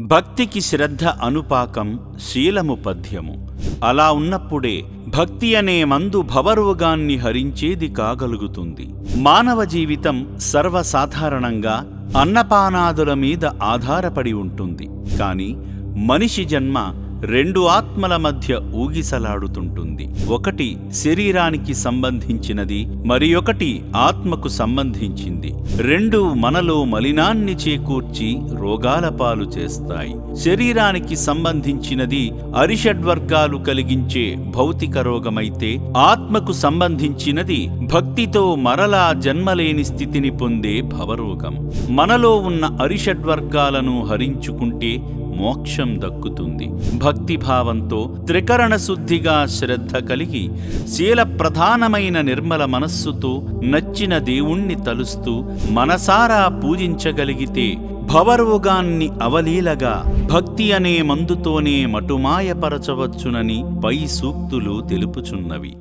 భక్తికి శ్రద్ధ అనుపాకం శీలము పద్యము. అలా ఉన్నప్పుడే భక్తి అనే మందు భవరోగాన్ని హరించేది కాగలుగుతుంది. మానవ జీవితం సర్వసాధారణంగా అన్నపానాదుల మీద ఆధారపడి ఉంటుంది. కాని మనిషి జన్మ రెండు ఆత్మల మధ్య ఊగిసలాడుతుంటుంది. ఒకటి శరీరానికి సంబంధించినది మరి ఒకటి ఆత్మకు సంబంధించింది. రెండు మనలో మలినాన్ని చేకూర్చి రోగాల పాలు చేస్తాయి. శరీరానికి సంబంధించినది అరిషడ్వర్గాలు కలిగించే భౌతిక రోగమైతే ఆత్మకు సంబంధించినది భక్తితో మరలా జన్మలేని స్థితిని పొందే భవరోగం. మనలో ఉన్న అరిషడ్వర్గాలను హరించుకుంటే మోక్షం దక్కుతుంది. భక్తిభావంతో త్రికరణ శుద్ధిగా శ్రద్ధ కలిగి శీల ప్రధానమైన నిర్మల మనస్సుతో నచ్చిన దేవుణ్ణి తలుస్తూ మనసారా పూజించగలిగితే భవరోగాన్ని అవలీలగా భక్తి అనే మందుతోనే మటుమాయపరచవచ్చునని పై సూక్తులు తెలుపుచున్నవి.